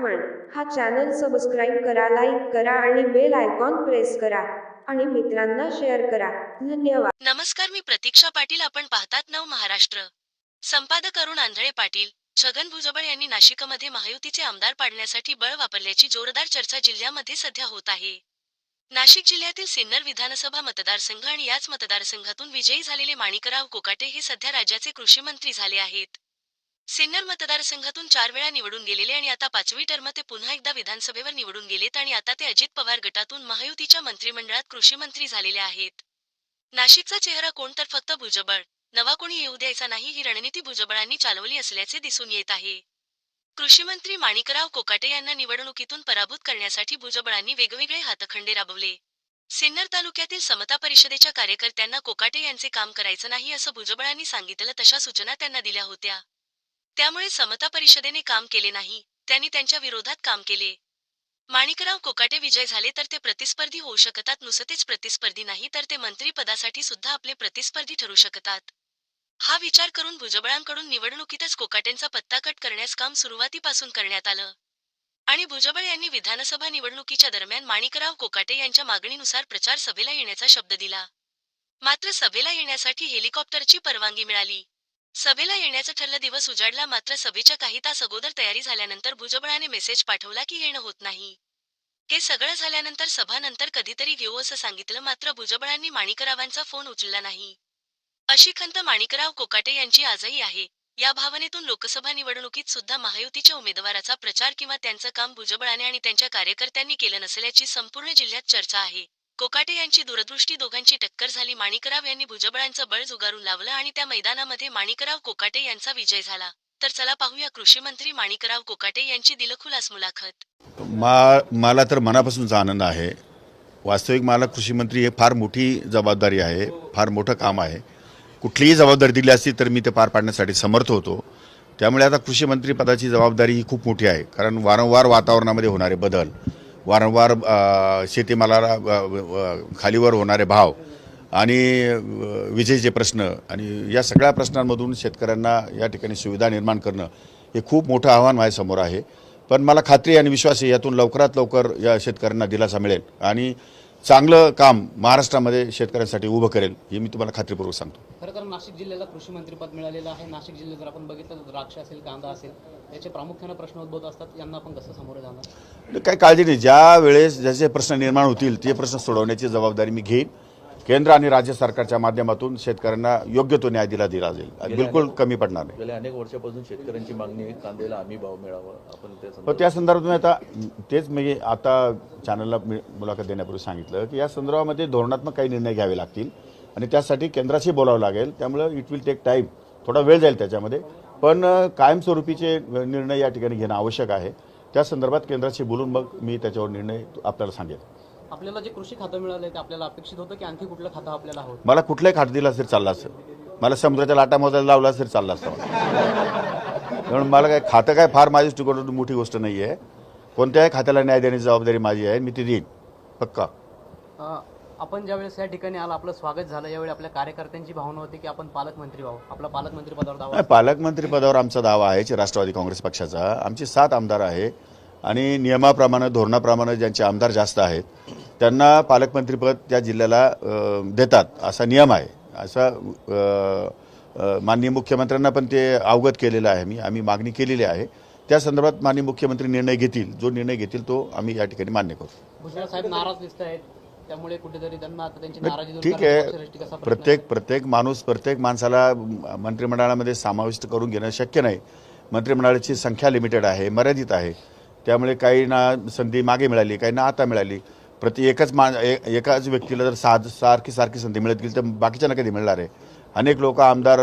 आठवण हा channel subscribe करा लाईक करा आणि बेल आयकॉन प्रेस करा आणि मित्रांना शेअर करा. धन्यवाद. नमस्कार मी प्रतीक्षा पाटील. आपण पाहतात नव महाराष्ट्र. संपादक अरुण आंधळे पाटील छगन भुजबळ यांनी नाशिकमध्ये महायुतीचे आमदार पाडण्यासाठी बळ वापरल्याची जोरदार चर्चा जिल्ह्यामध्ये सध्या होत आहे. नाशिक जिल्ह्यातील सिन्नर विधानसभा मतदारसंघ आणि याच मतदारसंघातून विजयी झालेले माणिकराव कोकाटे हे सध्या राज्याचे कृषी मंत्री झाले आहेत. सिन्नर मतदारसंघातून चार वेळा निवडून गेलेले आणि आता पाचवी टर्म ते पुन्हा एकदा विधानसभेवर निवडून गेलेत आणि आता ते अजित पवार गटातून महायुतीच्या मंत्रिमंडळात कृषी मंत्री झालेले आहेत. नाशिकचा चेहरा कोण तर फक्त भुजबळ. नवा कोणी येऊ द्यायचा नाही ही रणनीती भुजबळांनी चालवली असल्याचे दिसून येत आहे. कृषीमंत्री माणिकराव कोकाटे यांना निवडणुकीतून पराभूत करण्यासाठी भुजबळांनी वेगवेगळे हातखंडे राबवले. सिन्नर तालुक्यातील समता परिषदेच्या कार्यकर्त्यांना कोकाटे यांचे काम करायचं नाही असं भुजबळांनी सांगितलं तशा सूचना त्यांना दिल्या होत्या. त्यामुळे समता परिषदेने काम केले नाही. त्यांनी त्यांच्या विरोधात काम केले. माणिकराव कोकाटे विजय झाले तर ते प्रतिस्पर्धी होऊ शकतात. नुसतेच प्रतिस्पर्धी नाही तर ते मंत्रीपदासाठी सुद्धा आपले प्रतिस्पर्धी ठरू शकतात. हा विचार करून भुजबळांकडून निवडणुकीतच कोकाटेंचा पत्ता कट करण्यास काम सुरुवातीपासून करण्यात आलं. आणि भुजबळ यांनी विधानसभा निवडणुकीच्या दरम्यान माणिकराव कोकाटे यांच्या मागणीनुसार प्रचार सभेला येण्याचा शब्द दिला. मात्र सभेला येण्यासाठी हेलिकॉप्टरची परवानगी मिळाली. सभेला येण्याचं ठरलं दिवस उजाडला मात्र सभेच्या काही तास अगोदर तयारी झाल्यानंतर भुजबळाने मेसेज पाठवला की येणं होत नाही. हे सगळं झाल्यानंतर सभानंतर कधीतरी घेऊ असं सांगितलं मात्र भुजबळांनी माणिकरावांचा फोन उचलला नाही. अशी खंत माणिकराव कोकाटे यांची आजही आहे. या भावनेतून लोकसभा निवडणुकीत सुद्धा महायुतीच्या उमेदवाराचा प्रचार किंवा त्यांचं काम भुजबळाने आणि त्यांच्या कार्यकर्त्यांनी केलं नसल्याची संपूर्ण जिल्ह्यात चर्चा आहे. कोकाटे यांची दूरदृष्टी दोघांची टक्कर झाली. माणिकराव यांनी भुजबळांचं बळ जुगारून लावलं आणि त्या मैदानामध्ये माणिकराव कोकाटे यांचा विजय झाला. तर चला पाहूया कृषी मंत्री माणिकराव कोकाटे यांची दिलखुलास मुलाखत. मा मला तर मनापासूनचा आनंद आहे वास्तविक मला कृषी मंत्री हे फार मोठी जबाबदारी आहे फार मोठं काम आहे. कुठलीही जबाबदारी दिली असती तर मी ते पार पाडण्यासाठी समर्थ होतो. त्यामुळे आता कृषी मंत्री पदाची जबाबदारी ही खूप मोठी आहे कारण वारंवार वातावरणामध्ये होणारे बदल वारंवार शेतीमालाला खालीवर होणारे भाव आणि विजेचे प्रश्न आणि या सगळ्या प्रश्नांमधून शेतकऱ्यांना या ठिकाणी सुविधा निर्माण करणं हे खूप मोठं आव्हान माझ्यासमोर आहे. पण मला खात्री आणि विश्वास आहे यातून लवकरात लवकर या शेतकऱ्यांना दिलासा मिळेल आणि चांगलं काम महाराष्ट्रामध्ये शेतकऱ्यांसाठी उभं करेल हे मी तुम्हाला खात्रीपूर्वक सांगतो. खरं तर नाशिक जिल्ह्याला कृषी मंत्रीपद मिळालेलं आहे. नाशिक जिल्ह्यात जर आपण बघितलं तर द्राक्ष असेल कांदा असेल याचे प्रामुख्यानं प्रश्न उद्भवत असतात. यांना आपण कसं सामोरे जाणार? काही काळजी नाही. ज्या वेळेस ज्याचे प्रश्न निर्माण होतील ते प्रश्न सोडवण्याची जबाबदारी मी घेईन. केंद्र आणि राज्य सरकारच्या माध्यमातून शेतकऱ्यांना योग्य तो न्याय दिला दिला जाईल. बिलकुल कमी पडणार नाही. गेल्या अनेक वर्षापासून शेतकऱ्यांची मागणी आहे कांद्याला हमी भाव मिळावा आपण त्या पण संदर्भात मी आता तेच मी आता चॅनलला मुलाखत देण्यापूर्वी सांगितलं की या संदर्भामध्ये धोरणात्मक काही निर्णय घ्यावे लागतील आणि त्यासाठी केंद्राशी बोलावं लागेल. त्यामुळं इट विल टेक टाईम थोडा वेळ जाईल त्याच्यामध्ये. पण कायमस्वरूपीचे निर्णय या ठिकाणी घेणं आवश्यक आहे. त्या संदर्भात केंद्राशी बोलून मग मी त्याच्यावर निर्णय आपल्याला सांगेल. आपल्याला जे कृषी खातं मिळालं ते आपल्याला अपेक्षित होतं की आणखी कुठलं खातं आपल्याला हवं? मला कुठलाही खाट दिला तरी चालला असेल. मला समुद्राच्या लाटा मोजायला लावला तरी चालला असतं. म्हणून मला काय खातं काय फार माझी दृष्टिकोनातून मोठी गोष्ट नाही आहे कोणत्याही खात्याला न्याय देण्याची जबाबदारी माझी आहे मी ती देईन. पक्का. आपण ज्यावेळेस या ठिकाणी आला आपलं स्वागत झालं यावेळी आपल्या कार्यकर्त्यांची भावना होती की आपण पालकमंत्री व्हावं. आपला पालकमंत्री पदावर दावा पालकमंत्री पदावर आमचा दावा आहे राष्ट्रवादी काँग्रेस पक्षाचा. आमचे सात आमदार आहे. आणि नियमाप्रमाणे धोरणाप्रमाणे ज्यांचे आमदार जास्त आहेत त्यांना पालकमंत्रीपद त्या जिल्ह्याला देतात असा नियम आहे. असा माननीय मुख्यमंत्र्यांना पण ते अवगत केलेलं आहे मी आम्ही मागणी केलेली आहे. त्या संदर्भात माननीय मुख्यमंत्री निर्णय घेतील. जो निर्णय घेतील तो आम्ही या ठिकाणी मान्य करू. भुजबळ साहेब नाराज दिसत आहेत. त्यामुळे कुठेतरी त्यांना आता त्यांची नाराजी दूर ठीक आहे. प्रत्येक प्रत्येक माणूस प्रत्येक माणसाला मंत्रिमंडळामध्ये समाविष्ट करून घेणं शक्य नाही. मंत्रिमंडळाची संख्या लिमिटेड आहे मर्यादित आहे. त्यामुळे काही ना संधी मागे मिळाली काही ना आता मिळाली. प्रति एकच मा एकाच व्यक्तीला जर साध सारखी सारखी संधी मिळत गेली तर बाकीच्यांना कधी मिळणार आहे? अनेक लोक आमदार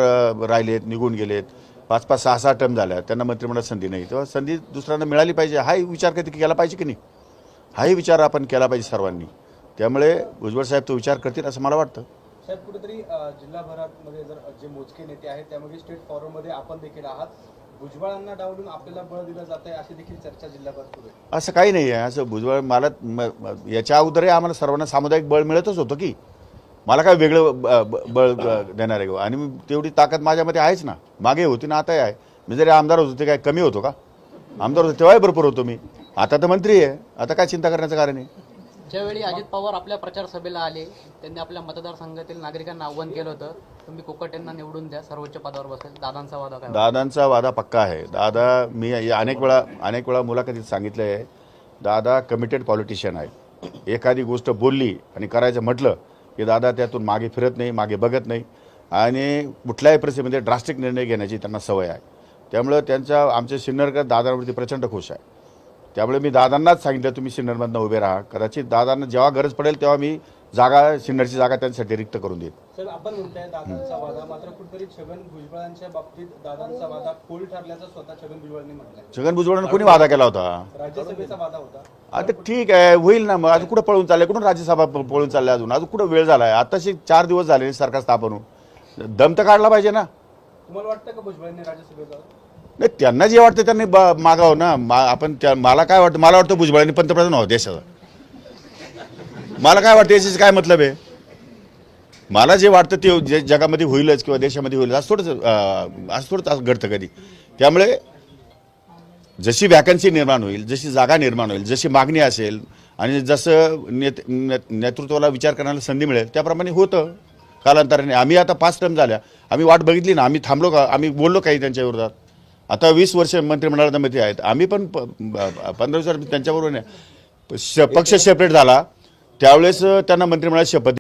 राहिलेत निघून गेलेत. पाच पाच सहा सहा टर्म झाल्या. त्यांना मंत्रिमंडळात संधी नाही. तेव्हा संधी दुसऱ्यांना मिळाली पाहिजे. हाही विचार कधी केला पाहिजे की नाही? हाही विचार आपण केला पाहिजे सर्वांनी. त्यामुळे भुजबळ साहेब तो विचार करतील असं मला वाटतं. साहेब कुठेतरी जिल्हाभरामध्ये जर जे मोजके नेते आहेत त्यामध्ये स्टेट फॉरममध्ये आपण देखील आहात. भुजबळांना डावलून आपल्याला बळ दिलं जात आहे अशी देखील चर्चा जिल्हाभर सुरू आहे. असं काही नाही आहे. असं भुजबळ मला याच्या अगोदरही आम्हाला सर्वांना सामुदायिक बळ मिळतच होतं की. मला काय वेगळं ब- ब- बळ ब- देणार आहे आणि तेवढी ताकद माझ्यामध्ये आहेच ना. मागे होती ना आताही आहे. मी जरी आमदार होतो ते काय कमी होतो का? आमदार होतो तेव्हाही भरपूर होतो मी. आता तर मंत्री आहे. आता काय चिंता करण्याचं कारण आहे? ज्यावेळी अजित पवार आपल्या प्रचार सभेला आले त्यांनी आपल्या मतदारसंघातील नागरिकांना आव्हान केलं होतं तुम्ही कोकटेंना निवडून द्या सर्वोच्च पदावर बसेल. दादांचा वादा काय दादांचा वादा पक्का आहे. दादा मी या अनेक वेळा अनेक वेळा मुलाखतीत सांगितलं आहे दादा कमिटेड पॉलिटिशियन आहे एखादी गोष्ट बोलली आणि करायचं म्हटलं की दादा त्यातून मागे फिरत नाही मागे बघत नाही आणि कुठल्याही परिस्थितीमध्ये ड्रास्टिक निर्णय घेण्याची त्यांना सवय आहे. त्यामुळं त्यांचा आमचे सिन्नरकर दादांवरती प्रचंड खुश आहे. त्यामुळे मी दादांनाच सांगितलं तुम्ही सिन्नरमधनं उभे राहा. कदाचित दादांना जेव्हा गरज पडेल तेव्हा मी जागा सिन्नरची जागा त्यांच्यासाठी रिक्त करून देईन. साहेब आपण म्हणताय दादांचा वादा मात्र कुठेतरी छगन भुजबळांच्या बाबतीत दादांचा वादा फोल ठरल्याचं स्वतः छगन भुजबळांनी म्हटलंय. छगन भुजबळांनी कोणी वादा केला होता? राज्यसभेचा वादा होता. आता ठीक आहे होईल ना मग. अजून कुठं पळून चाललंय? कुठून राज्यसभा प- पळून चाललंय अजून? अजून कुठं वेळ झालाय? आताशी चार दिवस झाले सरकार स्थापन होऊन. दम तर काढला पाहिजे ना. तुम्हाला वाटतं का भुजबळांनी राज्यसभेचा नाही त्यांना जे वाटतं त्यांनी ब- मागावं ना. मा आपण त्या मला काय वाटतं मला वाटतं भुजबळांनी पंतप्रधान व्हावं देशाचा मला काय वाटतं याच्याचं काय मतलब आहे? मला जे वाटतं ते जे जगामध्ये होईलच किंवा देशामध्ये होईल असं थोडंच असं थोडंच असं घडतं कधी. त्यामुळे जशी वॅकन्सी निर्माण होईल जशी जागा निर्माण होईल जशी मागणी असेल आणि जसं नेत ने- नेतृत्वाला विचार करण्याला संधी मिळेल त्याप्रमाणे होतं. कालांतराने आम्ही आता पाच टर्म झाल्या. आम्ही वाट बघितली ना आम्ही थांबलो का आम्ही बोललो काही त्यांच्या विरोधात. आता वीस वर्ष मंत्रिमंडळामध्ये आहेत. आम्ही पण पंधरा वीस वर्ष त्यांच्याबरोबर पक्ष सेपरेट झाला. त्यावेळेस त्यांना मंत्रिमंडळात शपथ